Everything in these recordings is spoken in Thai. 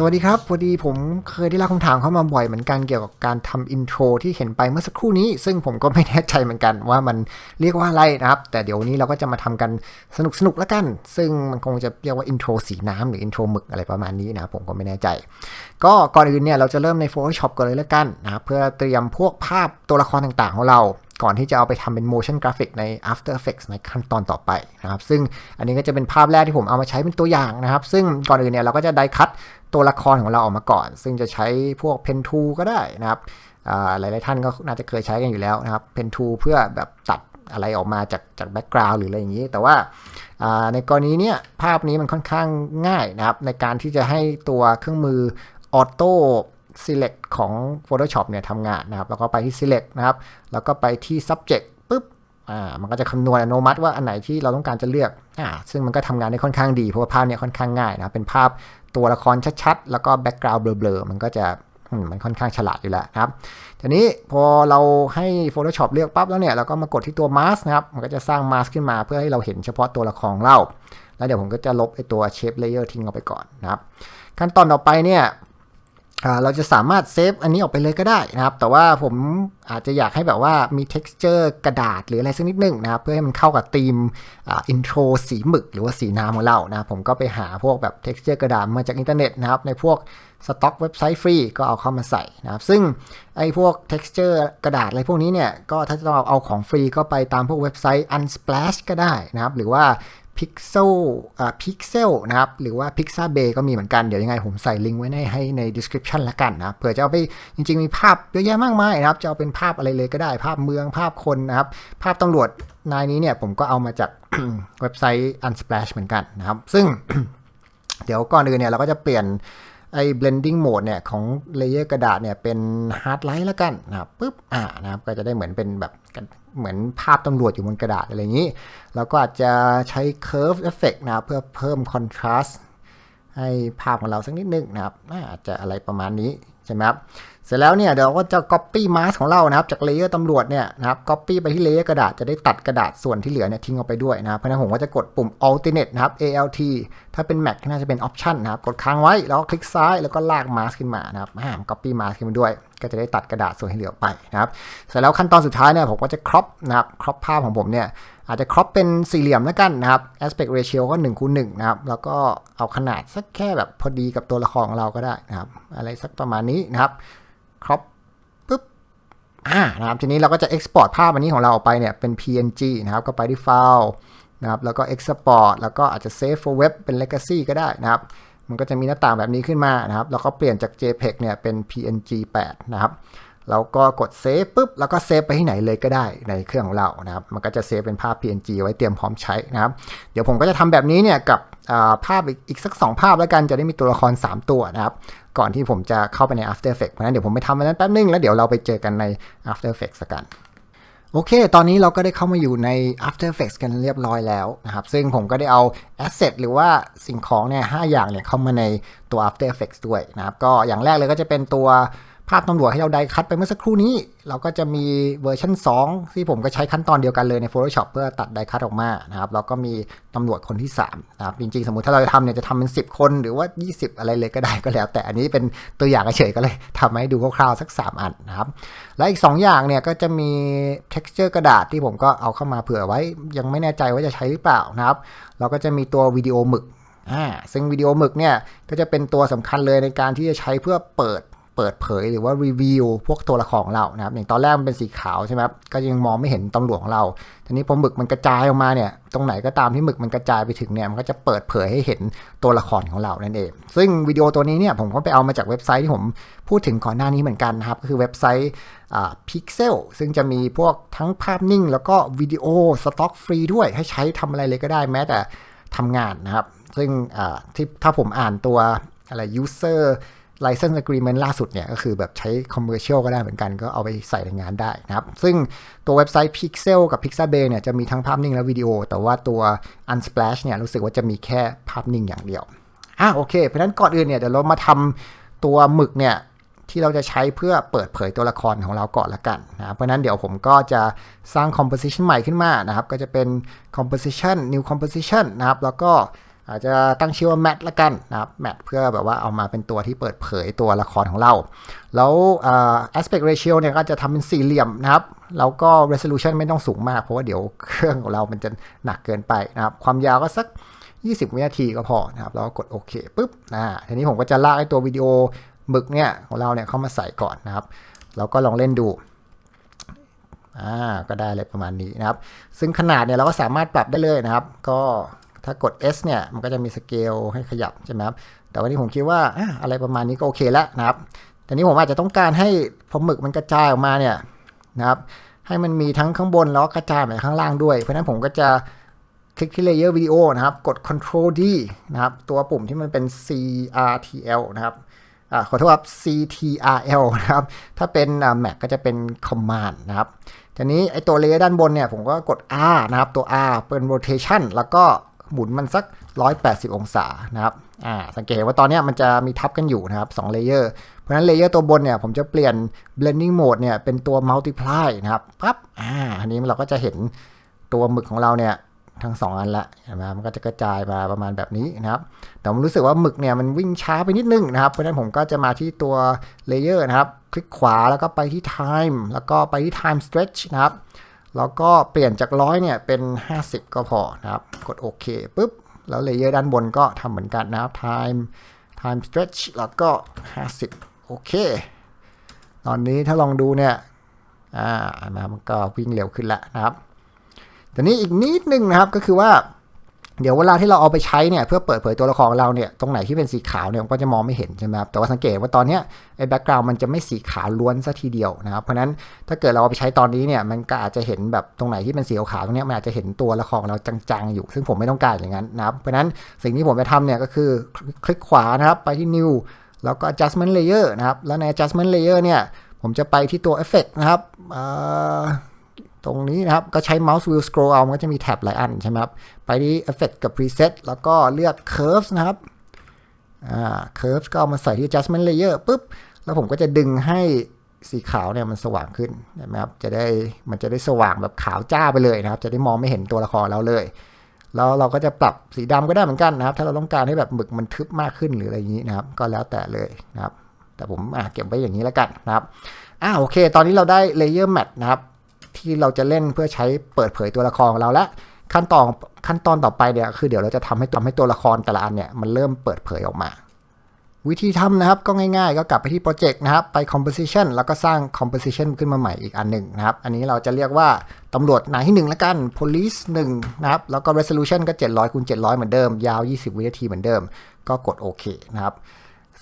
สวัสดีครับพอดีผมเคยได้รับคำถามเข้ามาบ่อยเหมือนกันเกี่ยวกับการทำอินโทรที่เห็นไปเมื่อสักครู่นี้ ซึ่งผมก็ไม่แน่ใจเหมือนกันว่ามันเรียกว่าอะไรนะครับ แต่เดี๋ยวนี้เราก็จะมาทำกันสนุกสนุกแล้วกัน ซึ่งมันคงจะเรียกว่าอินโทรสีน้ำหรืออินโทรหมึกอะไรประมาณนี้นะผมก็ไม่แน่ใจ ก็ก่อนอื่นเนี่ยเราจะเริ่มใน Photoshop กันเลยแล้วกันนะครับเพื่อเตรียมพวกภาพตัวละครต่างๆ ของเราก่อนที่จะเอาไปทำเป็น motion graphic ใน After Effects ในขั้นตอนต่อไปนะครับ ซึ่งอันนี้ก็จะเป็นภาพแรกที่ผมเอามาใช้เป็นตัวอย่างนะครับ ซึ่งก่อนอื่นเนี่ยเราก็จะไดคัด ตัวละครของเราออกมาก่อน ซึ่งจะใช้พวก Pen Tool ก็ได้นะครับหลาย ๆ ท่านก็น่าจะเคยใช้กันอยู่แล้วนะครับ Pen Tool เพื่อแบบตัดอะไรออกมาจากจากแบ็กกราวด์หรืออะไรอย่างนี้ แต่ว่าในกรณีเนี้ยภาพนี้มันค่อนข้างง่ายนะครับ ในการที่จะให้ตัวเครื่องมือ Auto select ของ Photoshop เนี่ยทำงานนะครับ แล้วก็ไปที่ select นะครับ แล้วก็ไปที่ subject ปุ๊บอ่ามันก็จะคำนวณอัตโนมัติว่าอันไหนที่เราต้องการจะเลือกอ่าซึ่งมันก็ทำงานได้ค่อนข้างดี เพราะว่าภาพเนี่ยค่อนข้างง่ายนะเป็นภาพ ตัวละครชัดๆ แล้วก็แบ็กกราวด์เบลอๆ มันก็จะมันค่อนข้างฉลาดอยู่แล้วครับ ทีนี้พอเราให้ Photoshop เลือกปั๊บแล้วเนี่ย เราก็มากดที่ตัว mask นะครับ มันก็จะสร้าง mask ขึ้นมาเพื่อให้เราเห็นเฉพาะตัวละครเรา แล้วเดี๋ยวผมก็จะลบไอตัว shape layer ทิ้งออกไปก่อนนะครับ ขั้นตอนต่อไปเนี่ย เราจะสามารถเซฟอันนี้ออกไปเลยก็ได้นะครับ แต่ว่าผมอาจจะอยากให้แบบว่ามี texture กระดาษหรืออะไรสักนิดหนึ่งนะครับ เพื่อให้มันเข้ากับธีมอ่า intro สีหมึกหรือว่าสีน้ำของเรานะผมก็ไปหาพวกแบบ texture กระดาษมาจากอินเทอร์เน็ตนะครับ ในพวกสต็อกเว็บไซต์ฟรีก็เอาเข้ามาใส่นะครับ ซึ่งไอ้พวก texture กระดาษอะไรพวกนี้เนี่ย ก็ถ้าจะต้องเอาของฟรีก็ไปตามพวกเว็บไซต์ unsplash ก็ได้นะครับ หรือว่า Pixel อ่า Pixel นะครับ หรือว่า Pixabay ก็มีเหมือนกัน เดี๋ยวยังไงผมใส่ลิงก์ไว้ในให้ใน description ละกันนะเผื่อจะเอาไปจริง ๆ มีภาพเยอะแยะมากมายนะครับ จะเอาเป็นภาพอะไรเลยก็ได้ ภาพเมืองภาพคนนะครับ ภาพตำรวจนายนี้เนี่ยผมก็เอามาจากเว็บไซต์ Unsplash เหมือนกันนะครับ ซึ่งเดี๋ยวก่อนอื่นเนี่ยเราก็จะเปลี่ยน ไอ้ blending mode เนี่ยของเลเยอร์กระดาษเนี่ยเป็น hard light แล้วกันนะครับปุ๊บอ่านะครับก็จะได้เหมือนเป็นแบบเหมือนภาพตำรวจอยู่บนกระดาษอะไรอย่างนี้ แล้วก็อาจจะใช้ curve effect นะเพื่อเพิ่ม contrast ให้ภาพของเราสักนิดนึงนะครับอาจจะอะไรประมาณนี้ใช่ไหมครับ เสร็จแล้วเนี่ยเดี๋ยวเราก็จะ copy mask ของเรานะครับจากเลเยอร์ตำรวจเนี่ยนะครับ copy ไปที่เลเยอร์กระดาษจะได้ตัดกระดาษส่วนที่เหลือเนี่ยทิ้งออกไปด้วยนะครับเพราะฉะนั้นผมก็จะกดปุ่ม alternate นะครับ alt ถ้าเป็น Mac น่าจะเป็น option นะครับกดค้างไว้แล้วก็คลิกซ้ายแล้วก็ลาก mask ขึ้นมานะครับอ่า copy mask ขึ้นมาด้วย ก็จะได้ตัดกระดาษส่วนที่เหลือไปนะครับเสร็จแล้วขั้นตอนสุดท้ายเนี่ยผมก็จะ crop นะครับ crop ภาพของผมเนี่ยอาจจะ crop เป็นสี่เหลี่ยมแล้วกันนะครับ aspect ratio ก็1คูณ1นะครับ แล้วก็เอาขนาดสักแค่แบบพอดีกับตัวละครของเราก็ได้นะครับ อะไรสักประมาณนี้นะครับ crop ปุ๊บอ่านะครับทีนี้เราก็จะ export ภาพอันนี้ของเราออกไปเนี่ยเป็น png นะครับก็ไปที่ file นะครับแล้วก็ export แล้วก็อาจจะ save for web เป็น legacy ก็ได้นะครับ มันก็จะมีหน้าต่างแบบนี้ขึ้นมานะครับ แล้วก็เปลี่ยนจาก jpeg เนี่ยเป็น png 8 นะครับแล้วก็กดเซฟปุ๊บแล้วก็เซฟไปที่ไหนเลยก็ได้ในเครื่องของเรานะครับ มันก็จะเซฟเป็นภาพ PNG ไว้เตรียมพร้อมใช้นะครับ เดี๋ยวผมก็จะทำแบบนี้เนี่ยกับภาพอีกอีกสัก 2 ภาพแล้วกันจะได้มีตัวละคร 3 ตัวนะครับ ก่อนที่ผมจะเข้าไปใน After Effects เพราะนั้นเดี๋ยวผมไปทำอันนั้นแป๊บนึง แล้วเดี๋ยวเราไปเจอกันใน After Effects กันโอเค ตอนนี้เราก็ได้เข้ามาอยู่ใน After Effects กันเรียบร้อยแล้วนะครับ ซึ่งผมก็ได้เอา Asset หรือว่าสิ่งของเนี่ยหอย่างเนี่ยเข้ามาในตัว After Effects ด้วยนะครับ ก็อย่างแรกเลยก็จะเป็นตัว ภาพตำรวจให้เราไดคัดไปเมื่อสักครู่นี้ เราก็จะมีเวอร์ชัน2 ที่ผมก็ใช้ขั้นตอนเดียวกันเลยใน Photoshop เพื่อตัดไดคัดออกมานะครับแล้วก็มีตำรวจคนที่3นะครับจริงๆ สมมติถ้าเราจะทำเนี่ยจะทำเป็น 10 คนหรือว่า 20 อะไรเลยก็ได้ก็แล้ว แต่อันนี้เป็นตัวอย่างเฉยๆก็เลยทำให้ดูคร่าวๆสัก 3 อันนะครับและอีก 2 อย่างเนี่ยก็จะมี texture กระดาษที่ผมก็เอาเข้ามาเผื่อไว้ ยังไม่แน่ใจว่าจะใช้หรือเปล่านะครับเราก็จะมีตัววิดีโอหมึกอ่าซึ่งวิดีโอหมึกเนี่ยก็จะเป็นตัวสำคัญเลยในการที่จะใช้เพื่อเปิด เปิดเผยหรือว่ารีวิวพวกตัวละครของเรานะครับอย่างตอนแรกมันเป็นสีขาวใช่ไหมก็ยังมองไม่เห็นตำรวจของเราทีนี้พอหมึกมันกระจายออกมาเนี่ยตรงไหนก็ตามที่หมึกมันกระจายไปถึงเนี่ยมันก็จะเปิดเผยให้เห็นตัวละครของเรานั่นเอง ซึ่งวิดีโอตัวนี้เนี่ยผมก็ไปเอามาจากเว็บไซต์ที่ผมพูดถึงก่อนหน้านี้เหมือนกันนะครับก็คือเว็บไซต์พิกเซลซึ่งจะมีพวกทั้งภาพนิ่ง แล้วก็วิดีโอสต็อกฟรีด้วยให้ใช้ทำอะไรเลยก็ได้แม้แต่ทำงานนะครับ ซึ่งที่ถ้าผมอ่านตัวอะไร user license agreement ล่าสุดเนี่ยก็คือแบบใช้ commercial ก็ได้เหมือนกันก็เอาไปใส่ในงานได้นะครับ ซึ่งตัวเว็บไซต์ Pixel กับ Pixabay เนี่ยจะมีทั้งภาพนิ่งและวิดีโอ แต่ว่าตัว Unsplash เนี่ยรู้สึกว่าจะมีแค่ภาพนิ่งอย่างเดียวอะโอเค เพราะนั้นก่อนอื่นเนี่ยเดี๋ยวเรามาทำตัวหมึกเนี่ยที่เราจะใช้เพื่อเปิดเผยตัวละครของเราก่อนละกันนะเพราะนั้นเดี๋ยวผมก็จะสร้าง composition ใหม่ขึ้นมานะครับ ก็จะเป็น composition new composition นะครับ แล้วก็ อาจจะตั้งชื่อว่า Matte ละกันนะครับ Matte เพื่อแบบว่าเอามาเป็นตัวที่เปิดเผยตัวละครของเรา แล้วอ่า aspect ratio เนี่ยก็จะทำเป็นสี่เหลี่ยมนะครับ แล้วก็ resolution ไม่ต้องสูงมาก เพราะว่าเดี๋ยวเครื่องของเรามันจะหนักเกินไปนะครับ ความยาวก็สัก 20 วินาทีก็พอนะครับ แล้วก็กดโอเคปุ๊บอ่าทีนี้ผมก็จะลากไอ้ตัววิดีโอหมึกเนี่ยของเราเนี่ยเข้ามาใส่ก่อนนะครับ แล้วก็ลองเล่นดูอ่าก็ได้อะไรประมาณนี้นะครับ ซึ่งขนาดเนี่ยเราก็สามารถปรับได้เลยนะครับ ก็ ถ้ากด S เนี่ยมันก็จะมีสเกลให้ขยับใช่ไหมครับ แต่วันนี้ผมคิดว่าอะไรประมาณนี้ก็โอเคแล้วนะครับ แต่นี้ผมอาจจะต้องการให้พอหมึกมันกระจายออกมาเนี่ยนะครับให้มันมีทั้งข้างบนแล้วก็กระจายไปข้างล่างด้วย เพราะนั้นผมก็จะคลิกที่ Layer Video นะครับ กด Ctrl D นะครับ ตัวปุ่มที่มันเป็น CRTL นะครับอขอโทษครับ CTRL นะครับ ถ้าเป็น Mac ก็จะเป็น Command นะครับ ทีนี้ไอตัวเลเยอร์ด้านบนเนี่ยผมก็กด R นะครับ ตัว R เป็น rotation แล้วก็ หมุนมันสัก 180 องศานะครับอ่าสังเกตว่าตอนนี้มันจะมีทับกันอยู่นะครับ2เลเยอร์เพราะฉะนั้นเลเยอร์ตัวบนเนี่ยผมจะเปลี่ยน blending mode เนี่ยเป็นตัว multiply นะครับปั๊บอ่าอันนี้เราก็จะเห็นตัวหมึกของเราเนี่ยทั้ง 2 อันละเห็นไหมมันก็จะกระจายมาประมาณแบบนี้นะครับ แต่ผมรู้สึกว่าหมึกเนี่ยมันวิ่งช้าไปนิดนึงนะครับ เพราะฉะนั้นผมก็จะมาที่ตัวเลเยอร์นะครับ คลิกขวาแล้วก็ไปที่ time แล้วก็ไปที่ time stretch นะครับ แล้วก็เปลี่ยนจากร้อยเนี่ยเป็น 50 ก็พอนะครับ กดโอเคปุ๊บ แล้วเลเยอร์ด้านบนก็ทำเหมือนกันนะครับ time time stretch แล้วก็ 50 โอเค ตอนนี้ถ้าลองดูเนี่ย อ่า มันก็วิ่งเร็วขึ้นแล้วนะครับ แต่นี้อีกนิดนึงนะครับก็คือว่า เดี๋ยวเวลาที่เราเอาไปใช้เนี่ยเพื่อเปิดเผยตัวละครเราเนี่ยตรงไหนที่เป็นสีขาวเนี่ยมันก็จะมองไม่เห็นใช่ไหมครับแต่ว่าสังเกตว่าตอนนี้ไอ้แบ็กกราวด์มันจะไม่สีขาวล้วนซะทีเดียวนะครับเพราะนั้นถ้าเกิดเราเอาไปใช้ตอนนี้เนี่ยมันก็อาจจะเห็นแบบตรงไหนที่เป็นสีขาวตรงเนี้ยมันอาจจะเห็นตัวละครเราจางๆอยู่ ซึ่งผมไม่ต้องการอย่างนั้นนะครับเพราะนั้นสิ่งที่ผมจะทำเนี่ยก็คือคลิกขวานะครับไปที่ new แล้วก็ adjustment layer นะครับแล้วใน adjustment layer เนี่ยผมจะไปที่ตัว effect นะครับ ตรงนี้นะครับ ก็ใช้ mouse wheel scroll เอา มันก็จะมีแท็บหลายอันใช่ไหมครับ ไปที่ effect กับ preset แล้วก็เลือก curves นะครับ อ่า curves ก็เอามาใส่ที่ adjustment layer ปุ๊บ แล้วผมก็จะดึงให้สีขาวเนี่ยมันสว่างขึ้นนะครับ จะได้มันจะได้สว่างแบบขาวจ้าไปเลยนะครับ จะได้มองไม่เห็นตัวละครเราเลย แล้วเราก็จะปรับสีดำก็ได้เหมือนกันนะครับ ถ้าเราต้องการให้แบบหมึกมันทึบมากขึ้นหรืออะไรอย่างนี้นะครับ ก็แล้วแต่เลยนะครับ แต่ผมเก็บไว้อย่างนี้แล้วกันนะครับ อ่าโอเค ตอนนี้เราได้ layer matte นะครับ ที่เราจะเล่นเพื่อใช้เปิดเผยตัวละครของเราและขั้นตอนขั้นตอนต่อไปเนี่ยคือเดี๋ยวเราจะทำให้ทำให้ตัวละครแต่ละอันเนี่ยมันเริ่มเปิดเผยออกมา วิธีทำนะครับก็ง่ายๆ ก็กลับไปที่โปรเจกต์นะครับไป composition แล้วก็สร้าง composition ขึ้นมาใหม่อีกอันหนึ่งนะครับ อันนี้เราจะเรียกว่าตำรวจนายที่ 1 แล้วกัน police 1นะครับแล้วก็ resolution ก็ 700คูณ700 เหมือนเดิม ยาว 20 วินาทีเหมือนเดิม ก็กดโอเคนะครับ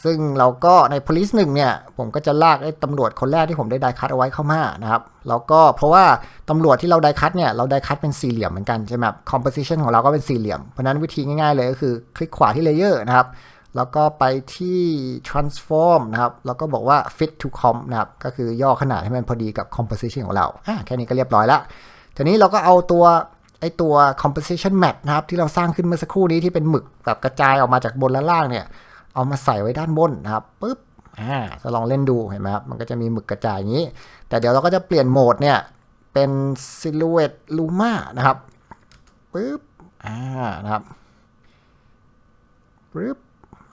ซึ่งเราก็ใน police 1เนี่ย ผมก็จะลากไอ้ตำรวจคนแรกที่ผมได้ไดคัตเอาไว้เข้ามานะครับ แล้วก็เพราะว่าตำรวจที่เราไดคัตเนี่ย เราไดคัตเป็นสี่เหลี่ยมเหมือนกันใช่ไหมครับ composition ของเราก็เป็นสี่เหลี่ยม เพราะฉะนั้นวิธีง่ายๆเลยก็คือคลิกขวาที่ layer นะครับ แล้วก็ไปที่ transform นะครับ แล้วก็บอกว่า fit to comp นะครับ ก็คือย่อขนาดให้มันพอดีกับ composition ของเราอะแค่นี้ก็เรียบร้อยละทีนี้เราก็เอาตัวไอตัว composition map นะครับที่เราสร้างขึ้นเมื่อสักครู่นี้ที่เป็นหมึกแบบกระจายออกมาจากบนและล่างเนี่ย เอามาใส่ไว้ด้านบนนะครับปุ๊บอ่าจะลองเล่นดูเห็นไหมครับมันก็จะมีหมึกกระจายอย่างนี้ แต่เดี๋ยวเราก็จะเปลี่ยนโหมดเนี่ยเป็น silhouette luma นะครับปุ๊บอ่านะครับปุ๊บ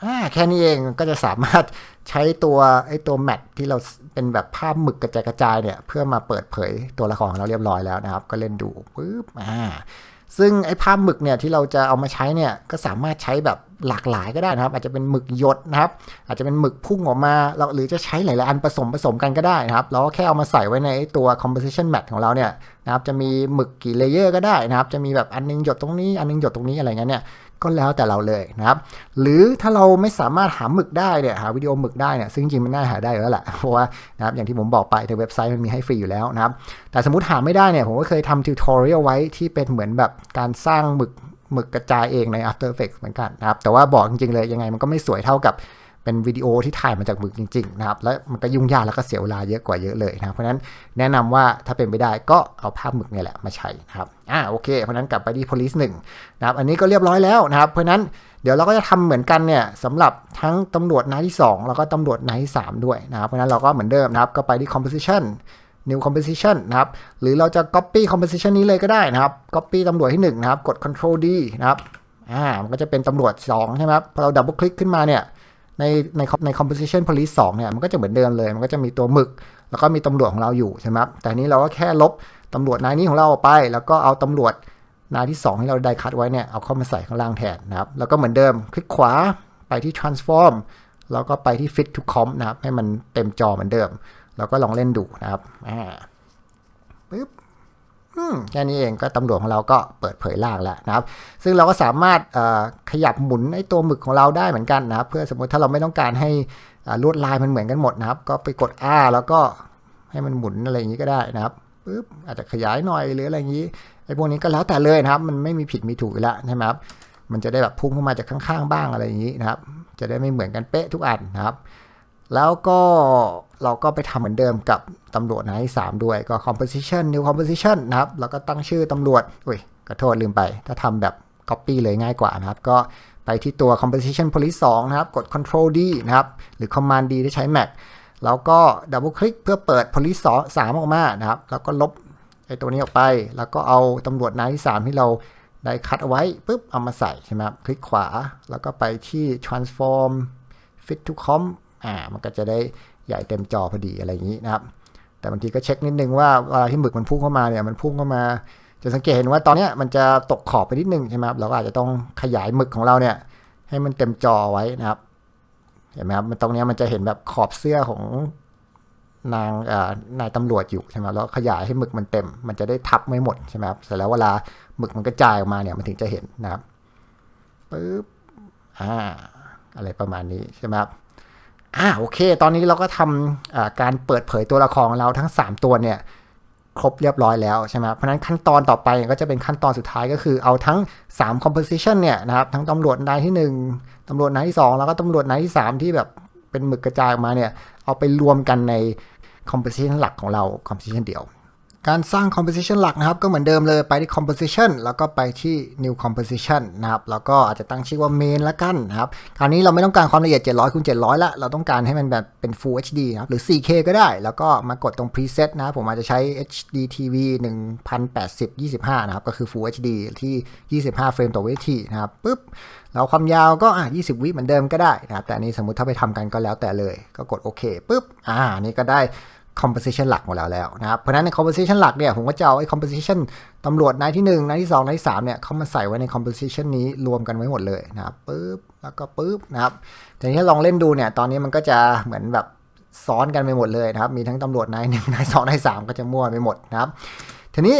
อ่าแค่นี้เองก็จะสามารถใช้ตัวไอ้ตัวแมทที่เราเป็นแบบภาพหมึกกระจายกระจายเนี่ยเพื่อมาเปิดเผยตัวละครของเราเรียบร้อยแล้วนะครับ ก็เล่นดูปุ๊บอ่า ซึ่งไอ้ภาพหมึกเนี่ยที่เราจะเอามาใช้เนี่ยก็สามารถใช้แบบหลากหลายก็ได้นะครับ อาจจะเป็นหมึกหยดนะครับ อาจจะเป็นหมึกพุ่งออกมาเราหรือจะใช้หลายๆอันผสมผสมกันก็ได้นะครับเราก็แค่เอามาใส่ไว้ในตัว composition mat ของเราเนี่ยนะครับจะมีหมึกกี่เลเยอร์ก็ได้นะครับ จะมีแบบอันนึงหยดตรงนี้อันนึงหยดตรงนี้อะไรเงี้ยเนี่ย ก็แล้วแต่เราเลยนะครับ หรือถ้าเราไม่สามารถหาหมึกได้เนี่ยหาวิดีโอหมึกได้เนี่ยซึ่งจริงมันน่าหาได้แล้วแหละเพราะว่านะครับอย่างที่ผมบอกไปในเว็บไซต์มันมีให้ฟรีอยู่แล้วนะครับ แต่สมมติหาไม่ได้เนี่ยผมก็เคยทำทิวทอเรียลไว้ที่เป็นเหมือนแบบการสร้างหมึกหมึกกระจายเองใน After Effects เหมือนกันนะครับ แต่ว่าบอกจริงๆเลยยังไงมันก็ไม่สวยเท่ากับ เป็นวิดีโอที่ถ่ายมาจากหมึกจริงๆนะครับแล้วมันก็ยุ่งยากแล้วก็เสียเวลาเยอะกว่าเยอะเลยนะเพราะฉะนั้นแนะนำว่าถ้าเป็นไปได้ก็เอาภาพหมึกเนี่ยแหละมาใช้นะครับอ่าโอเค เพราะฉะนั้นกลับไปที่ police 1นะครับอันนี้ก็เรียบร้อยแล้วนะครับ เพราะฉะนั้นเดี๋ยวเราก็จะทำเหมือนกันเนี่ยสำหรับทั้งตำรวจนายที่ 2 แล้วก็ตำรวจนายที่ 3 ด้วยนะครับเพราะฉะนั้นเราก็เหมือนเดิมนะครับก็ไปที่ composition new composition นะครับ หรือเราจะ copy composition นี้เลยก็ได้นะครับ copy ตำรวจที่1นะครับ กด control D นะครับ อ่า มันก็จะเป็นตำรวจ2ใช่ไหมครับ พอเราดับเบิลคลิกขึ้นมาเนี่ย ในในใน composition police 2เนี่ยมันก็จะเหมือนเดิมเลย มันก็จะมีตัวหมึก แล้วก็มีตำรวจของเราอยู่ใช่ไหมครับแต่นี้เราก็แค่ลบตำรวจนายนี้ของเราออกไป แล้วก็เอาตำรวจนายที่ 2 ที่เราได้คัดไว้เนี่ยเอาเข้ามาใส่ข้างล่างแทนนะครับแล้วก็เหมือนเดิมคลิกขวาไปที่ transform แล้วก็ไปที่ fit to comp นะครับให้มันเต็มจอเหมือนเดิม แล้วก็ลองเล่นดูนะครับอ่าปึ๊บ แค่นี้เองก็ตำรวจของเราก็เปิดเผยล่างแล้วนะครับ ซึ่งเราก็สามารถขยับหมุนไอ้ตัวหมึกของเราได้เหมือนกันนะครับ เพื่อสมมติถ้าเราไม่ต้องการให้ลวดลายมันเหมือนกันหมดนะครับ ก็ไปกด R แล้วก็ให้มันหมุนอะไรอย่างนี้ก็ได้นะครับปึ๊บอาจจะขยายหน่อยหรืออะไรอย่างนี้ไอ้พวกนี้ก็แล้วแต่เลยนะครับ มันไม่มีผิดมีถูกแล้วใช่ไหมครับมันจะได้แบบพุ่งเข้ามาจากข้างๆบ้างอะไรอย่างนี้นะครับ จะได้ไม่เหมือนกันเป๊ะทุกอันนะครับ แล้วก็เราก็ไปทำเหมือนเดิมกับตำรวจนายที่3ด้วยก็ composition new composition นะครับ แล้วก็ตั้งชื่อตำรวจ อุ้ยขอโทษลืมไป ถ้าทำแบบ copy เลยง่ายกว่านะครับ ก็ไปที่ตัว composition police 2 นะครับ กด control D นะครับ หรือ command D ที่ใช้ Mac แล้วก็ double click เพื่อเปิด police 2 3 ออกมานะครับ แล้วก็ลบไอ้ตัวนี้ออกไป แล้วก็เอาตำรวจนายที่ 3 ที่เราได้คัดเอาไว้ปุ๊บเอามาใส่ใช่ไหมครับ คลิกขวา แล้วก็ไปที่ transform fit to comp อ่ามันก็จะได้ใหญ่เต็มจอพอดีอะไรอย่างนี้นะครับ แต่บางทีก็เช็คนิดนึงว่าเวลาที่หมึกมันพุ่งเข้ามาเนี่ยมันพุ่งเข้ามาจะสังเกตเห็นว่าตอนนี้มันจะตกขอบไปนิดนึงใช่ไหมครับเราก็อาจจะต้องขยายหมึกของเราเนี่ยให้มันเต็มจอไว้นะครับเห็นไหมครับมันตรงนี้มันจะเห็นแบบขอบเสื้อของนางนายตำรวจอยู่ใช่ไหมแล้วขยายให้หมึกมันเต็ม มันจะได้ทับไม่หมดใช่ไหมครับเสร็จแล้วเวลาหมึกมันกระจายออกมาเนี่ยมันถึงจะเห็นนะครับปึ๊บอ่าอะไรประมาณนี้ใช่ไหมครับ อ่าโอเค ตอนนี้เราก็ทำการเปิดเผยตัวละครของเราทั้ง 3 ตัวเนี่ยครบเรียบร้อยแล้วใช่ไหมเพราะนั้นขั้นตอนต่อไปก็จะเป็นขั้นตอนสุดท้ายก็คือเอาทั้ง 3 composition เนี่ยนะครับ ทั้งตำรวจนายที่ 1ตำรวจนายที่ 2 แล้วก็ตำรวจนายที่ 3 ที่แบบเป็นหมึกกระจายออกมาเนี่ย เอาไปรวมกันใน composition หลักของเรา composition เดียว การสร้าง composition หลักนะครับ ก็เหมือนเดิมเลยไปที่ composition แล้วก็ไปที่ new composition นะครับ แล้วก็อาจจะตั้งชื่อว่า main ละกันนะครับ คราวนี้เราไม่ต้องการความละเอียด 700คูณ700 ละ เราต้องการให้มันแบบเป็น full HD นะครับ หรือ 4K ก็ได้ แล้วก็มากดตรง preset นะครับผมอาจจะใช้ HD TV 1080 25 นะครับ ก็คือ full HD ที่ 25 เฟรมต่อวินาทีนะครับปุ๊บแล้วความยาวก็อะ20 วิเหมือนเดิมก็ได้นะครับ แต่อันนี้สมมติถ้าไปทำกันก็แล้วแต่เลย ก็กดโอเคปุ๊บ อ่า นี่ก็ได้ composition หลักหมดแล้วแล้วนะครับ เพราะนั้นใน composition หลักเนี่ยผมก็จะเอาไอ้ composition ตำรวจนายที่1นายที่2นายที่3เนี่ยเข้ามาใส่ไว้ใน composition นี้รวมกันไว้หมดเลยนะครับปุ๊บแล้วก็ปุ๊บนะครับแต่นี้ถ้าลองเล่นดูเนี่ยตอนนี้มันก็จะเหมือนแบบซ้อนกันไปหมดเลยนะครับ มีทั้งตำรวจนายหนึ่งนายสองนายสามก็จะมั่วไปหมดนะครับ ทีนี้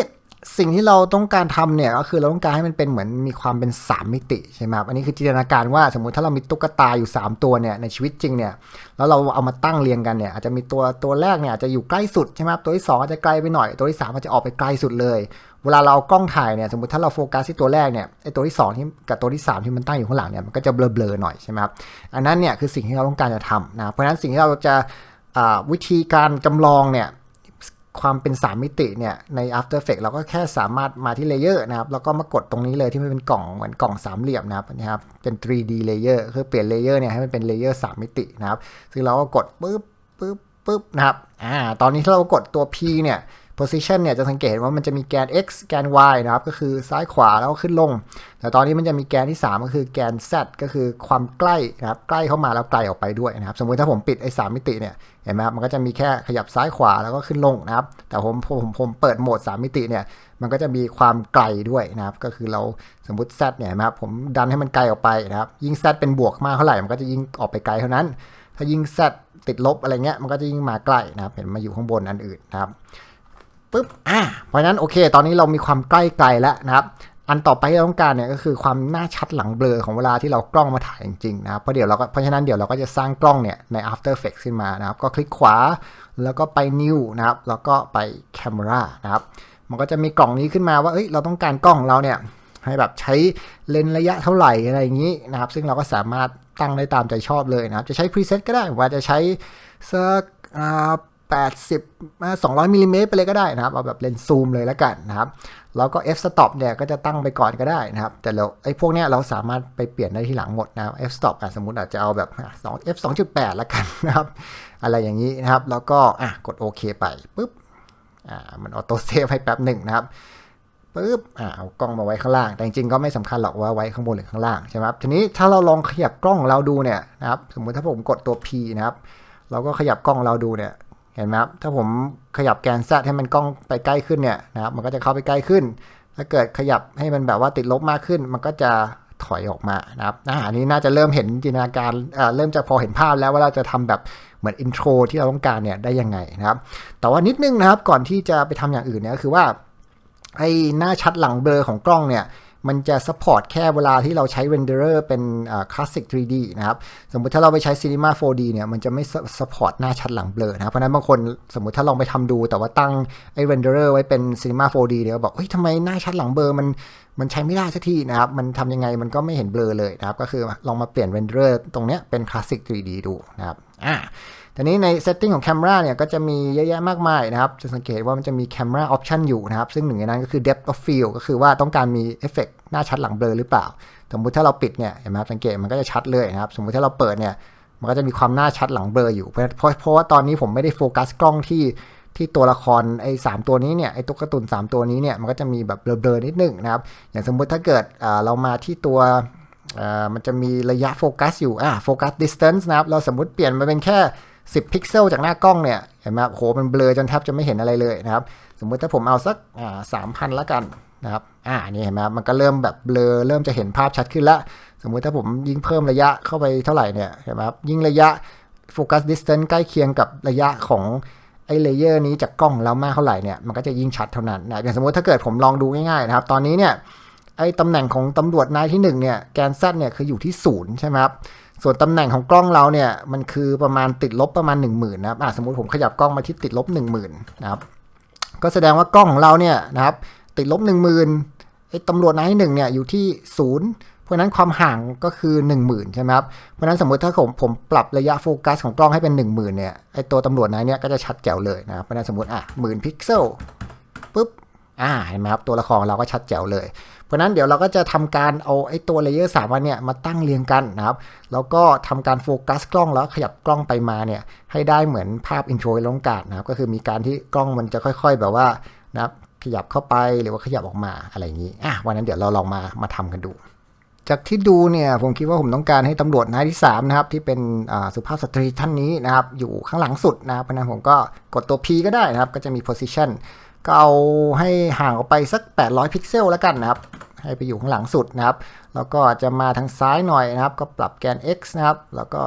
สิ่งที่เราต้องการทำเนี่ยก็คือเราต้องการให้มันเป็นเหมือนมีความเป็น 3 มิติใช่ไหมครับอันนี้คือจินตนาการว่าสมมุติถ้าเรามีตุ๊กตาอยู่ 3 ตัวเนี่ยในชีวิตจริงเนี่ยแล้วเราเอามาตั้งเรียงกันเนี่ยอาจจะมีตัวตัวแรกเนี่ยอาจจะอยู่ใกล้สุดใช่ไหมครับตัวที่ 2 อาจจะไกลไปหน่อย ตัวที่ 3 อาจจะออกไปไกลสุดเลย เวลาเราเอากล้องถ่ายเนี่ยสมมติถ้าเราโฟกัสที่ตัวแรกเนี่ยไอตัวที่2ที่กับตัวที่3ที่มันตั้งอยู่ข้างหลังเนี่ยมันก็จะเบลอๆหน่อยใช่ไหมครับอันนั้นเนี่ยคือสิ่งที่เราต้องการจะทำนะเพราะฉะนั้นสิ่งที่เราจะวิธีการจำลองเนี่ย ความเป็น 3 มิติเนี่ยใน After Effects เราก็แค่สามารถมาที่เลเยอร์นะครับแล้วก็มากดตรงนี้เลยที่มันเป็นกล่องเหมือนกล่องสามเหลี่ยมนะครับนะครับเป็น 3D layer คือเปลี่ยนเลเยอร์เนี่ยให้มันเป็นเลเยอร์3มิตินะครับซึ่งเราก็กดปึ๊บปึ๊บปึ๊บนะครับอ่าตอนนี้ถ้าเรากดตัว P เนี่ย position เนี่ยจะสังเกตว่ามันจะมีแกน x แกน y นะครับ ก็คือซ้ายขวาแล้วก็ขึ้นลง แต่ตอนนี้มันจะมีแกนที่ 3 ก็คือแกน z ก็คือความใกล้นะครับ ใกล้เข้ามาแล้วไกลออกไปด้วยนะครับ สมมติถ้าผมปิดไอ้สมิติเนี่ย เห็นไหมครับ มันก็จะมีแค่ขยับซ้ายขวาแล้วก็ขึ้นลงนะครับ แต่ผมผมผมเปิดโหมด 3 มิติเนี่ย มันก็จะมีความไกลด้วยนะครับ ก็คือเราสมมติ z เนี่ยนะครับ ผมดันให้มันไกลออกไปนะครับ ยิ่ง z เป็นบวกมากเท่าไหร่ มันก็จะยิ่งออกไปไกลเท่านั้น ถ้ายิ่ง z ติดลบอะไรเงี้ย มันก็จะยิ่งมาใกล้นะครับ เห็นมาอยู่ข้างบนอันอื่นนะครับ ปุ๊บอ่าเพราะนั้นโอเค ตอนนี้เรามีความใกล้ไกลแล้วนะครับ อันต่อไปที่เราต้องการเนี่ยก็คือความน่าชัดหลังเบลอของเวลาที่เรากล้องมาถ่ายจริงๆนะครับเพราะเดี๋ยวเราก็เพราะฉะนั้นเดี๋ยวเราก็จะสร้างกล้องเนี่ยใน After Effects ขึ้นมานะครับ ก็คลิกขวาแล้วก็ไป New นะครับ แล้วก็ไป Camera นะครับ มันก็จะมีกล่องนี้ขึ้นมาว่าเอ้ยเราต้องการกล้องของเราเนี่ยให้แบบใช้เลนระยะเท่าไหร่อะไรอย่างนี้นะครับ ซึ่งเราก็สามารถตั้งได้ตามใจชอบเลยนะครับ จะใช้ preset ก็ได้ว่าจะใช้สัก 80 200มิลิเมตรไปเลยก็ได้นะครับ เอาแบบเลนส์ซูมเลยแล้วกันนะครับ แล้วก็ f stop เนี่ยก็จะตั้งไปก่อนก็ได้นะครับ แต่เราไอ้พวกเนี้ยเราสามารถไปเปลี่ยนได้ที่หลังหมดนะครับ f stop สมมติอาจจะเอาแบบ2 f 2.8แล้วกันนะครับ อะไรอย่างนี้นะครับ แล้วก็อะกดโอเคไปปุ๊บอ่ามันออโต้เซฟให้แป๊บหนึ่งนะครับปุ๊บอ่าเอากล้องมาไว้ข้างล่าง แต่จริงๆก็ไม่สำคัญหรอกว่าไว้ข้างบนหรือข้างล่างใช่ไหมครับ ทีนี้ถ้าเราลองขยับกล้องของเราดูเนี่ยนะครับ สมมุติถ้าผมกดตัว P นะครับ เราก็ขยับกล้องเราดูเนี่ย เห็นไหมครับ ถ้าผมขยับแกน Z ให้มันกล้องไปใกล้ขึ้นเนี่ยนะครับ มันก็จะเข้าไปใกล้ขึ้น ถ้าเกิดขยับให้มันแบบว่าติดลบมากขึ้น มันก็จะถอยออกมานะครับอ่าอันนี้น่าจะเริ่มเห็นจินตนาการอ่าเริ่มจะพอเห็นภาพแล้วว่าเราจะทำแบบเหมือนอินโทรที่เราต้องการเนี่ยได้ยังไงนะครับ แต่ว่านิดนึงนะครับก่อนที่จะไปทำอย่างอื่นเนี่ยก็คือว่าไอ้หน้าชัดหลังเบลอของกล้องเนี่ย มันจะซัพพอร์ตแค่เวลาที่เราใช้เรนเดอร์เป็นคลาสสิก 3D นะครับ สมมุติถ้าเราไปใช้ Cinema 4D เนี่ย มันจะไม่ซัพพอร์ตหน้าชัดหลังเบลอนะ เพราะฉะนั้นบางคนสมมุติถ้าลองไปทำดู แต่ว่าตั้งไอ้เรนเดอร์ไว้เป็น Cinema 4D เนี่ยบอก เฮ้ยทำไมหน้าชัดหลังเบลอมันมันใช้ไม่ได้สักทีนะครับ มันทำยังไงมันก็ไม่เห็นเบลอเลยนะครับ ก็คือลองมาเปลี่ยนเรนเดอร์ตรงเนี้ยเป็นคลาสสิก 3D ดูนะครับ อ่า ทีนี้ใน setting ของ camera เนี่ยก็จะมีเยอะแยะมากมายนะครับ จะสังเกตว่ามันจะมี camera option อยู่นะครับ ซึ่งหนึ่งในนั้นก็คือ depth of field ก็คือว่าต้องการมีเอฟเฟกหน้าชัดหลังเบลอหรือเปล่า สมมุติถ้าเราปิดเนี่ยเห็นไหมครับสังเกตมันก็จะชัดเลยนะครับ สมมุติถ้าเราเปิดเนี่ยมันก็จะมีความหน้าชัดหลังเบลออยู่ เพราะเพราะเพราะว่าตอนนี้ผมไม่ได้โฟกัสกล้องที่ที่ตัวละครไอ้สามตัวนี้เนี่ยไอ้ตุ๊กตาตุนสามตัวนี้เนี่ยมันก็จะมีแบบเบลอๆนิดนึงนะครับ อย่างสมมุติถ้าเกิดเรามาที่ตัวอ่ามันจะมีระยะโฟกัสอยู่อ่าโฟกัส distance นะครับ เราสมมุติเปลี่ยนมาเป็นแค่ 10 พิกเซลจากหน้ากล้องเนี่ยเห็นไหมโหมันเบลอจนแทบจะไม่เห็นอะไรเลยนะครับ สมมุติถ้าผมเอาสักสามพันละกันนะครับอ่านี่เห็นไหมมันก็เริ่มแบบเบลอเริ่มจะเห็นภาพชัดขึ้นละสมมุติถ้าผมยิ่งเพิ่มระยะเข้าไปเท่าไหร่เนี่ยเห็นไหมครับยิ่งระยะโฟกัส distance ใกล้เคียงกับระยะของไอ้เลเยอร์นี้จากกล้องแล้วมากเท่าไหร่เนี่ยมันก็จะยิ่งชัดเท่านั้นนะอย่างสมมติถ้าเกิดผมลองดูง่ายๆนะครับ ตอนนี้เนี่ย ไอ้ตำแหน่งของตำรวจนายที่1เนี่ยแกน Z เนี่ยคืออยู่ที่ศูนย์ใช่ไหมครับส่วนตำแหน่งของกล้องเราเนี่ยมันคือประมาณติดลบประมาณ 1 0,000นะครับสมมติผมขยับกล้องมาที่ติดลบ 1 0,000นะครับก็แสดงว่ากล้องของเราเนี่ยนะครับติดลบ 1 0,000ไอ้ตำรวจนายที่1เนี่ยอยู่ที่ศูนย์เพราะนั้นความห่างก็คือ 1 0,000ใช่ไหมครับเพราะนั้นสมมติถ้าผมผมปรับระยะโฟกัสของกล้องให้เป็น 1 0,000เนี่ยไอ้ตัวตำรวจนายเนี่ยก็จะชัดแจ๋วเลยนะครับเพราะนั้นสมมติอะหมื่นพิกเซลปุ๊บอ่าเห็นไหมครับตัวละครเราก็ชัดแจ๋วเลย ราะนั้นเดี๋ยวเราก็จะทำการเอาไอ้ตัวเลเยอร์สามอันเนี่ยมาตั้งเรียงกันนะครับ แล้วก็ทำการโฟกัสกล้องแล้วขยับกล้องไปมาเนี่ยให้ได้เหมือนภาพอินโทรที่องการนะครับ ก็คือมีการที่กล้องมันจะค่อย ๆ แบบว่านะครับขยับเข้าไปหรือว่าขยับออกมาอะไรอย่างนี้อะวันนั้นเดี๋ยวเราลองมามาทำกันดู จากที่ดูเนี่ยผมคิดว่าผมต้องการให้ตำรวจนายที่3นะครับที่เป็นสุภาพสตรีท่านนี้นะครับอยู่ข้างหลังสุดนะครับเพราะนั้นผมก็กดตัว P ก็ได้นะครับก็จะมี position ก็เอาให้ห่างออกไปสัก 800 พิกเซลแล้วกันนะครับ ให้ไปอยู่ข้างหลังสุดนะครับ แล้วก็อาจจะมาทางซ้ายหน่อยนะครับ ก็ปรับแกน x นะครับ แล้วก็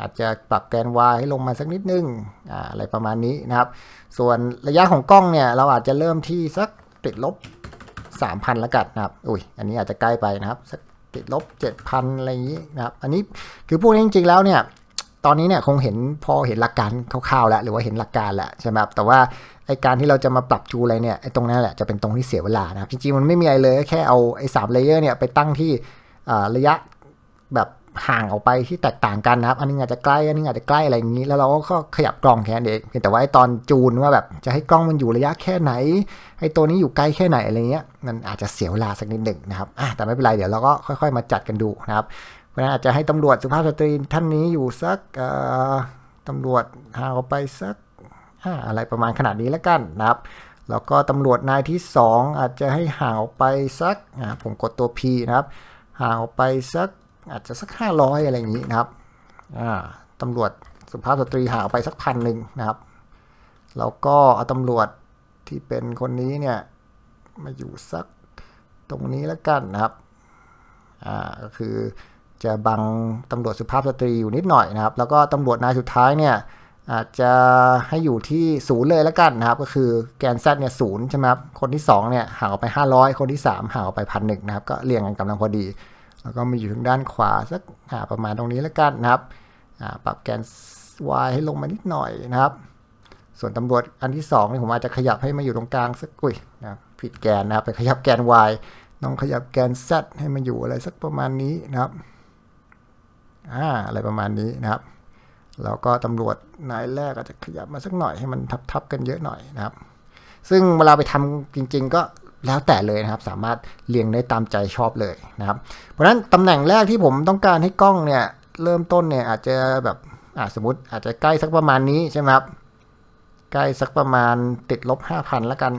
อาจจะปรับแกน y ให้ลงมาสักนิดนึงออะไรประมาณนี้นะครับ ส่วนระยะของกล้องเนี่ย เราอาจจะเริ่มที่สักติดลบ 3,000แล้วกันนะครับ อุ้ย อันนี้อาจจะใกล้ไปนะครับ สักติดลบ 7,000 อะไรอย่างนี้นะครับ อันนี้คือพวกนี้จริงๆแล้วเนี่ย ตอนนี้เนี่ยคงเห็นพอเห็นหลักการคร่าวๆแล้วหรือว่าเห็นหลักการแล้วใช่ไหมครับแต่ว่าไอการที่เราจะมาปรับจูอะไรเนี่ยไอตรงนั้นแหละจะเป็นตรงที่เสียเวลานะครับจริงๆมันไม่มีอะไรเลยแค่เอาไอสามเลเยอร์เนี่ยไปตั้งที่ระยะแบบห่างออกไปที่แตกต่างกันนะครับ อันนึงอาจจะใกล้ อันนึงอาจจะใกล้อะไรอย่างนี้ แล้วเราก็ขยับกล้องแค่นั้นเองเพียงแต่ว่าไอตอนจูนว่าแบบจะให้กล้องมันอยู่ระยะแค่ไหนไอตัวนี้อยู่ใกล้แค่ไหนอะไรเงี้ยมันอาจจะเสียเวลาสักนิดหนึ่งนะครับอะแต่ไม่เป็นไรเดี๋ยวเราก็ค่อย ๆ มาจัดกันดูนะครับ เพราะนั้นอาจจะให้ตำรวจสุภาพสตรีท่านนี้อยู่สักตำรวจหาออกไปสักอะไรประมาณขนาดนี้แล้วกันนะครับ แล้วก็ตำรวจนายที่ 2 อาจจะให้ห่างออกไปสักผมกดตัว P นะครับ ห่างออกไปสักอาจจะสัก 500 อะไรอย่างนี้นะครับตำรวจสุภาพสตรีห่างออกไปสักพันหนึ่งนะครับ แล้วก็เอาตำรวจที่เป็นคนนี้เนี่ยมาอยู่สักตรงนี้แล้วกันนะครับ อ่าก็คือ จะบังตำรวจสุภาพสตรีอยู่นิดหน่อยนะครับ แล้วก็ตำรวจนายสุดท้ายเนี่ยอาจจะให้อยู่ที่ศูนย์เลยแล้วกันนะครับ ก็คือแกน Z เนี่ยศูนย์ใช่ไหมครับ คนที่2เนี่ยห่างออกไป 500 คนที่ 3ห่างออกไปพันหนึ่งนะครับ ก็เรียงกันกำลังพอดี แล้วก็มีอยู่ทางด้านขวาสักประมาณตรงนี้แล้วกันนะครับปรับแกน Y ให้ลงมานิดหน่อยนะครับ ส่วนตำรวจอันที่2เนี่ยผมอาจจะขยับให้มาอยู่ตรงกลางสักอุ้ยนะผิดแกนนะครับไปขยับแกน Y ต้องขยับแกน Z ให้มันอยู่อะไรสักประมาณนี้นะครับ อ่าอะไรประมาณนี้นะครับแล้วก็ตำรวจนายแรกอาจจะขยับมาสักหน่อยให้มันทับๆกันเยอะหน่อยนะครับ ซึ่งเวลาไปทำจริง ๆ ก็แล้วแต่เลยนะครับ สามารถเรียงได้ตามใจชอบเลยนะครับ เพราะฉะนั้นตำแหน่งแรกที่ผมต้องการให้กล้องเนี่ยเริ่มต้นเนี่ยอาจจะแบบอ่าสมมติอาจจะใกล้สักประมาณนี้ใช่ไหมครับใกล้สักประมาณติดลบ5,000แล้วกัน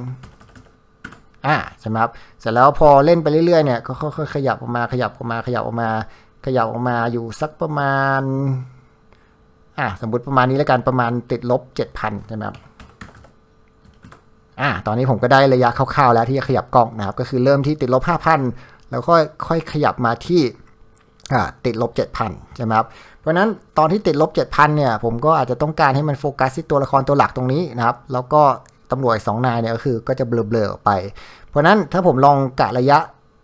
อ่าใช่ไหมครับเสร็จแล้วพอเล่นไปเรื่อยๆเนี่ยก็ค่อยๆขยับออกมาขยับออกมาขยับออกมา ขยับออกมาอยู่สักประมาณ อ่าสมมติประมาณนี้แล้วกันประมาณติดลบ 7,000 ใช่ไหมครับอ่าตอนนี้ผมก็ได้ระยะคร่าวๆแล้วที่จะขยับกล้องนะครับ ก็คือเริ่มที่ติดลบ 5,000 แล้วก็ค่อยขยับมาที่อ่าติดลบ 7,000 ใช่ไหมครับ เพราะนั้นตอนที่ติดลบ 7,000 เนี่ย ผมก็อาจจะต้องการให้มันโฟกัสที่ตัวละครตัวหลักตรงนี้นะครับ แล้วก็ตำรวจสองนายเนี่ยก็คือก็จะเบลอๆออกไป เพราะนั้นถ้าผมลองกะระยะ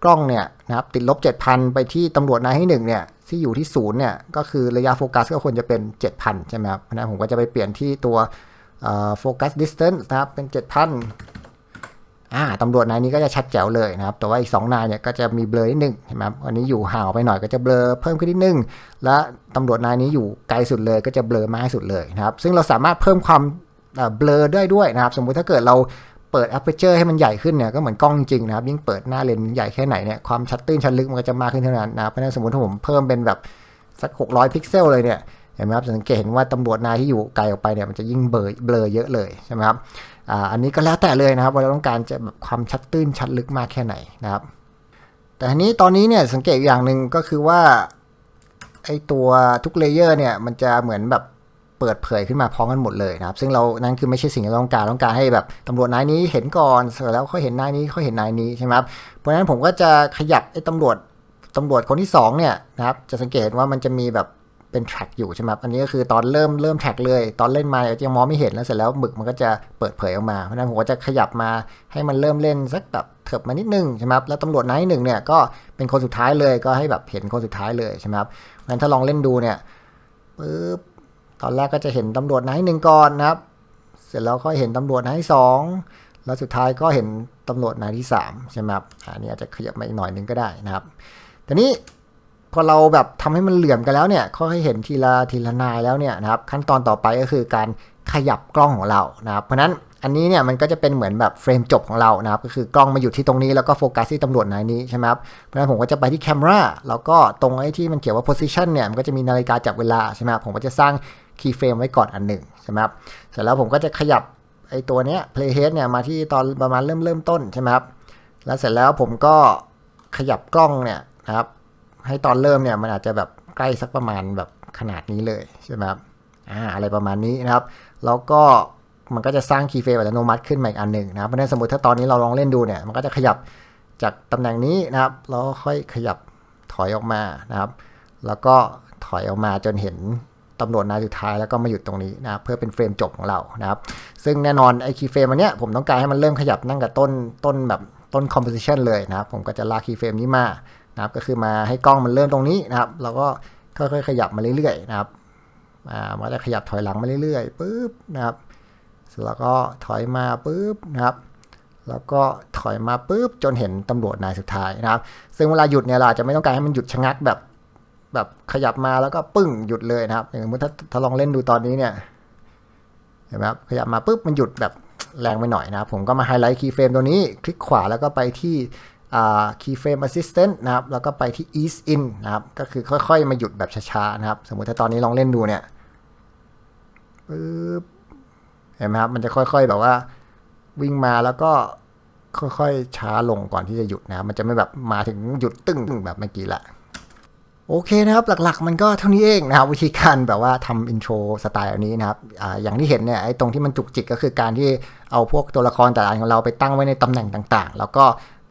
กล้องเนี่ยนะครับติดลบ 7,000 ไปที่ตำรวจนายที่หนึ่งเนี่ยที่อยู่ที่ศูนย์เนี่ยก็คือระยะโฟกัสก็ควรจะเป็น 7,000 ใช่ไหมครับเพราะผมก็จะไปเปลี่ยนที่ตัวโฟกัสดิสเทนซ์นะครับเป็น 7,000อ่าตำรวจนายนี้ก็จะชัดแจ๋วเลยนะครับ แต่ว่าอีก 2 นายเนี่ยก็จะมีเบลอนิดนึงเห็นไหมครับอันนี้อยู่ห่างออกไปหน่อยก็จะเบลอเพิ่มขึ้นนิดนึง และตำรวจนายนี้อยู่ไกลสุดเลยก็จะเบลอมากสุดเลยนะครับซึ่งเราสามารถเพิ่มความเบลอได้ด้วยนะครับ สมมุติถ้าเกิดเรา เปิด aperture ให้มันใหญ่ขึ้นเนี่ยก็เหมือนกล้องจริงนะครับ ยิ่งเปิดหน้าเลนส์ใหญ่แค่ไหนเนี่ยความชัดตื้นชัดลึกมันก็จะมากขึ้นเท่านั้นนะครับเพราะฉะนั้นสมมติถ้าผมเพิ่มเป็นแบบสัก 600 พิกเซลเลยเนี่ยเห็นไหมครับสังเกตเห็นว่าตำรวจนายที่อยู่ไกลออกไปเนี่ยมันจะยิ่งเบลอเบลอเยอะเลยใช่ไหมครับอ่าอันนี้ก็แล้วแต่เลยนะครับว่าเราต้องการจะแบบความชัดตื้นชัดลึกมากแค่ไหนนะครับ แต่ทีนี้ตอนนี้เนี่ยสังเกตอย่างหนึ่งก็คือว่าไอตัวทุกเลเยอร์เนี่ยมันจะเหมือนแบบ เปิดเผยขึ้นมาพร้อมกันหมดเลยนะครับ ซึ่งเรานั่นคือไม่ใช่สิ่งที่เราต้องการต้องการให้แบบตำรวจนายนี้เห็นก่อนเสร็จแล้วค่อยเห็นนายนี้ค่อยเห็นนายนี้ใช่ไหมครับเพราะฉะนั้นผมก็จะขยับไอ้ตำรวจตำรวจคนที่สองเนี่ยนะครับจะสังเกตว่ามันจะมีแบบเป็นแทร็กอยู่ใช่ไหมครับอันนี้ก็คือตอนเริ่มเริ่มแทร็กเลย ตอนเล่นมายังมองไม่เห็นแล้วเสร็จแล้วหมึกมันก็จะเปิดเผยออกมา เพราะฉะนั้นผมก็จะขยับมาให้มันเริ่มเล่นสักแบบเถิบมานิดนึงใช่ไหมครับแล้วตำรวจนายหนึ่งเนี่ยก็เป็นคนสุดท้ายเลยก็ให้แบบเห็นคนสุดท้ายเลยใช่ไหมครับเพราะฉะนั้นถ้าลองเล่นดูเนี่ยปึ๊บ ตอนแรกก็จะเห็นตำรวจนายหนึ่งก่อนนะครับ เสร็จแล้วก็เห็นตำรวจนายสองแล้วสุดท้ายก็เห็นตำรวจนายที่สามใช่ไหมครับอันนี้อาจจะขยับมาอีกหน่อยนึงก็ได้นะครับทีนี้พอเราแบบทำให้มันเหลื่อมกันแล้วเนี่ยค่อยๆเห็นทีละทีละนายแล้วเนี่ยนะครับ ขั้นตอนต่อไปก็คือการขยับกล้องของเรานะครับ เพราะฉะนั้นอันนี้เนี่ยมันก็จะเป็นเหมือนแบบเฟรมจบของเรานะครับ ก็คือกล้องมาอยู่ที่ตรงนี้แล้วก็โฟกัสที่ตำรวจนายนี้ใช่ไหมครับเพราะฉะนั้นผมก็จะไปที่แคมราแล้วก็ตรงไอ้ที่มันเขียนว่า position เนี่ยมันก็จะมีนาฬิกาจับเวลาใช่ไหมครับผมก็จะสร้าง คีย์เฟรมไว้ก่อนอันหนึ่งใช่ไหมครับเสร็จแล้วผมก็จะขยับไอตัวเนี้ย playhead เนี่ยมาที่ตอนประมาณเริ่มเริ่มต้นใช่ไหมครับแล้วเสร็จแล้วผมก็ขยับกล้องเนี่ยนะครับให้ตอนเริ่มเนี่ยมันอาจจะแบบใกล้สักประมาณแบบขนาดนี้เลยใช่ไหมครับอ่าอะไรประมาณนี้นะครับ แล้วก็มันก็จะสร้างคีย์เฟรมอัตโนมัติขึ้นมาอีกอันหนึ่งนะครับเพราะฉะนั้นสมมติถ้าตอนนี้เราลองเล่นดูเนี่ยมันก็จะขยับจากตำแหน่งนี้นะครับแล้วค่อยขยับถอยออกมานะครับ แล้วก็ถอยออกมาจนเห็น ตำรวจนายสุดท้ายแล้วก็มาหยุดตรงนี้นะครับเพื่อเป็นเฟรมจบของเรานะครับซึ่งแน่นอนไอ้คีย์เฟรมอันเนี้ยผมต้องการให้มันเริ่มขยับนั่งกับต้นต้นแบบต้น composition เลยนะครับผมก็จะลากคีย์เฟรมนี้มานะครับก็คือมาให้กล้องมันเริ่มตรงนี้นะครับแล้วก็ค่อยๆขยับมาเรื่อยๆนะครับอ่ามันจะขยับถอยหลังมาเรื่อยๆปุ๊บนะครับเสร็จแล้วก็ถอยมาปุ๊บนะครับแล้วก็ถอยมาปุ๊บจนเห็นตำรวจนายสุดท้ายนะครับ ซึ่งเวลาหยุดเนี่ยเราจะไม่ต้องการให้มันหยุดชะงักแบบ แบบขยับมาแล้วก็ปึ้งหยุดเลยนะครับอย่างสมมติถ้าถ้าลองเล่นดูตอนนี้เนี่ยเห็นไหมครับขยับมาปุ๊บมันหยุดแบบแรงไปหน่อยนะครับผมก็มาไฮไลท์คีย์เฟรมตัวนี้คลิกขวาแล้วก็ไปที่อ่า keyframe assistant นะครับ แล้วก็ไปที่ ease in นะครับ ก็คือค่อยๆ มาหยุดแบบช้าๆ นะครับ สมมุติถ้าตอนนี้ลองเล่นดูเนี่ยปึ๊บเห็นไหมครับ มันจะค่อยๆ แบบว่าวิ่งมาแล้วก็ค่อยๆ ช้าลงก่อนที่จะหยุดนะครับ มันจะไม่แบบมาถึงหยุดตึ้งแบบเมื่อกี้ละ โอเคนะครับ หลักๆ มันก็เท่านี้เองนะครับ วิธีการแบบว่าทำอินโทรสไตล์อันนี้นะครับออย่างที่เห็นเนี่ยไอ้ตรงที่มันจุกจิกก็คือการที่เอาพวกตัวละครแต่ละอันของเราไปตั้งไว้ในตำแหน่งต่างๆ แล้วก็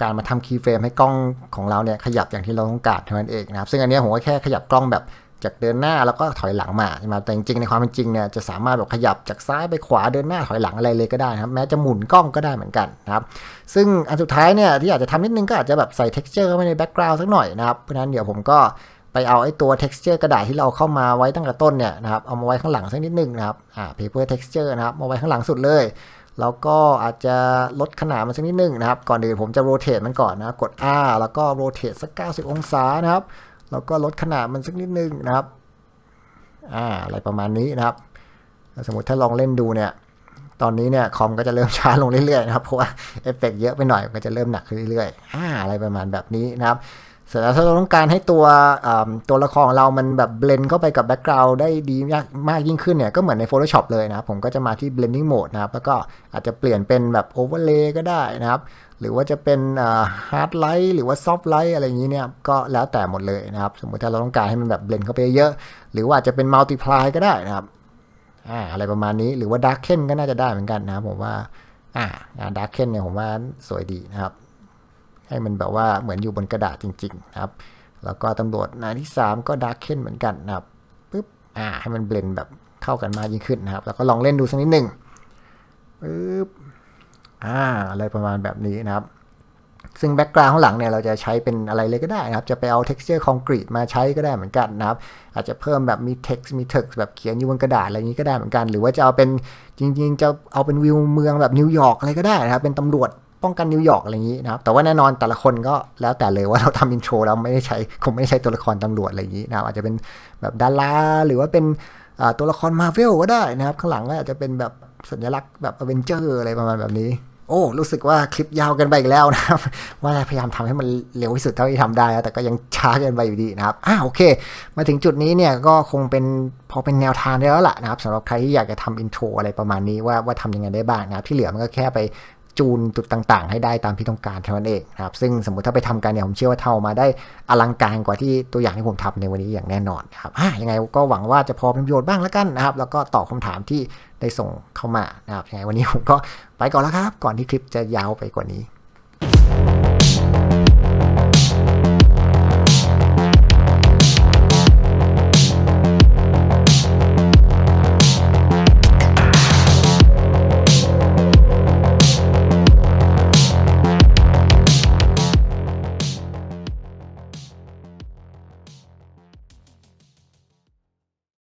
การมาทำคีย์เฟรมให้กล้องของเราเนี่ยขยับอย่างที่เราต้องการเท่านั้นเองนะครับ ซึ่งอันนี้ผมก็แค่ขยับกล้องแบบจากเดินหน้าแล้วก็ถอยหลังมาใช่ไหมแต่จริงๆในความเป็นจริงเนี่ยจะสามารถแบบขยับจากซ้ายไปขวาเดินหน้าถอยหลังอะไรเลยก็ได้นะครับ แม้จะหมุนกล้องก็ได้เหมือนกันนะครับ ซึ่งอันสุดท้ายเนี่ยที่อาจจะทำนิดนึงก็อาจจะแบบใส่ texture เข้าไปในแบ็กกราวด์สักหน่อยนะครับเพราะนั้นเดี๋ยวผมก็ ไปเอาไอ้ตัว texture กระดาษที่เราเข้ามาไว้ตั้งแต่ต้นเนี่ยนะครับเอามาไว้ข้างหลังสักนิดหนึงนะครับอ่า paper texture นะครับมาไว้ข้างหลังสุดเลย แล้วก็อาจจะลดขนาดมันสักนิดหนึงนะครับ ก่อนอื่นผมจะ rotate มันก่อนนะครับกด R แล้วก็ rotate สัก 90 องศานะครับ แล้วก็ลดขนาดมันสักนิดหนึงนะครับอ่าอะไรประมาณนี้นะครับ สมมติถ้าลองเล่นดูเนี่ยตอนนี้เนี่ยคอมก็จะเริ่มช้าลงเรื่อยๆนะครับเพราะว่าเอฟเฟกต์เยอะไปหน่อยก็จะเริ่มหนักขึ้นเรื่อยๆอ่าอะไรประมาณแบบนี้นะครับ เสร็จแล้วถ้าเราต้องการให้ตัวตัวละครของเรามันแบบเบลนเข้าไปกับแบ็กกราวด์ได้ดีมากมากยิ่งขึ้นเนี่ย ก็เหมือนใน Photoshop เลยนะครับ ผมก็จะมาที่ blending mode นะครับ แล้วก็อาจจะเปลี่ยนเป็นแบบ overlay ก็ได้นะครับ หรือว่าจะเป็นฮาร์ดไลท์หรือว่าซอฟต์ไลท์อะไรอย่างนี้เนี่ย ก็แล้วแต่หมดเลยนะครับ สมมติถ้าเราต้องการให้มันแบบเบลนเข้าไปเยอะ หรือว่าอาจจะเป็นมัลติพลายก็ได้นะครับอ่าอะไรประมาณนี้ หรือว่าดาร์ k เคนก็น่าจะได้เหมือนกันนะครับผมว่าอ่าดาร์ k เคนเนี่ยผมว่าสวยดีนะครับ ให้มันแบบว่าเหมือนอยู่บนกระดาษจริงๆนะครับ แล้วก็ตำรวจนายที่ 3 ก็ดาร์ k เคนเหมือนกันนะครับปึ๊บอ่าให้มันเบลนแบบเข้ากันมากยิ่งขึ้นนะครับ แล้วก็ลองเล่นดูสักนิดหนึ่งปึ๊บอ่าอะไรประมาณแบบนี้นะครับ ซึ่งแบ็กกราวด์ข้างหลังเนี่ยเราจะใช้เป็นอะไรเลยก็ได้นะครับ จะไปเอา texture concrete มาใช้ก็ได้เหมือนกันนะครับ อาจจะเพิ่มแบบมี text มี text แบบเขียนอยู่บนกระดาษอะไรนี้ก็ได้เหมือนกัน หรือว่าจะเอาเป็นจริง ๆ จะเอาเป็นวิวเมืองแบบนิวยอร์กอะไรก็ได้นะครับ เป็นตำรวจ ป้องกันนิวยอร์กอะไรอย่างนี้นะครับแต่ว่าแน่นอนแต่ละคนก็แล้วแต่เลยว่าเราทำอินโทรเราไม่ได้ใช้คงไม่ได้ใช้ตัวละครตำรวจอะไรอย่างนี้นะครับอาจจะเป็นแบบดาราหรือว่าเป็นตัวละครมาเวลก็ได้นะครับข้างหลังก็อาจจะเป็นแบบสัญลักษณ์แบบอเวนเจอร์อะไรประมาณแบบนี้ โอ้รู้สึกว่าคลิปยาวกันไปอีกแล้วนะครับ ว่าพยายามทำให้มันเร็วที่สุดเท่าที่ทำได้แต่ก็ยังช้าเกินไปอยู่ดีนะครับอ่าโอเค มาถึงจุดนี้เนี่ยก็คงเป็นพอเป็นแนวทางได้แล้วล่ะนะครับสำหรับใครที่อยากจะทำอินโทรอะไรประมาณนี้ว่าว่าทำยังไงได้บ้างนะครับที่เหลือมันก็แค่ไป จูนจุดต่างๆ ให้ได้ตามที่ต้องการเท่านั้นเองนะครับ ซึ่งสมมติถ้าไปทำกันเนี่ยผมเชื่อว่าเท่ามาได้อลังการกว่าที่ตัวอย่างที่ผมทำในวันนี้อย่างแน่นอนนะครับยังไงก็หวังว่าจะพอเป็นประโยชน์บ้างแล้วกันนะครับ แล้วก็ตอบคำถามที่ได้ส่งเข้ามานะครับยังไงวันนี้ผมก็ไปก่อนแล้วครับ ก่อนที่คลิปจะยาวไปกว่านี้